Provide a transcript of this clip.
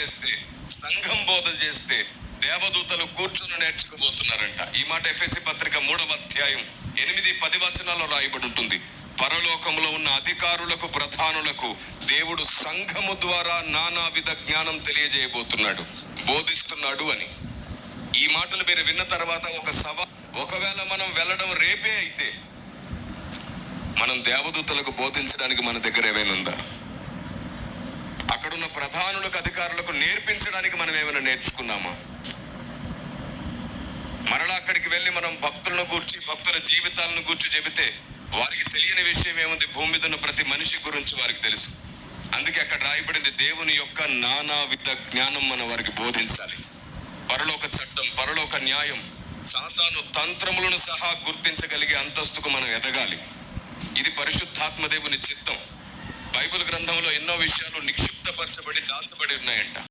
చేస్తే సంఘం బోధ చేస్తే దేవదూతలు కూర్చుని నేర్చుకోబోతున్నారంట. ఈ మాట ఎఫ్ఎస్సి పత్రిక మూడవ అధ్యాయం ఎనిమిది పది వచనాల్లో రాయబడి ఉంటుంది. పరలోకంలో ఉన్న అధికారులకు ప్రధానులకు దేవుడు సంఘము ద్వారా నానావిధ జ్ఞానం తెలియజేయబోతున్నాడు. బోధిస్తున్నాడు అని. ఈ మాటలు మీరు విన్న తర్వాత ఒక సభ ఒకవేళ మనం వెళ్ళడం రేపే అయితే మనం దేవదూతలకు బోధించడానికి మన దగ్గర ఏమైనా ఉందా? ఉన్న ప్రధానులకు అధికారులకు నేర్పించడానికి మనం ఏమైనా నేర్చుకున్నామా? మరలా అక్కడికి వెళ్ళి మనం భక్తులను గూర్చి భక్తుల జీవితాలను గూర్చి చెబితే వారికి తెలియని విషయం ఏముంది? భూమి మీద ఉన్న ప్రతి మనిషి గురించి వారికి తెలుసు. అందుకే అక్కడ రాయబడింది దేవుని యొక్క నానావిధ జ్ఞానం మనం వారికి బోధించాలి. పరలోక చట్టం పరలోక న్యాయం సాతాను తంత్రములను సహా గుర్తించగలిగే అంతస్తుకు మనం ఎదగాలి. ఇది పరిశుద్ధాత్మ దేవుని చిత్తం. బైబిల్ గ్రంథంలో ఎన్నో విషయాలు నిక్షిప్తపరచబడి దాచబడి ఉన్నాయంట.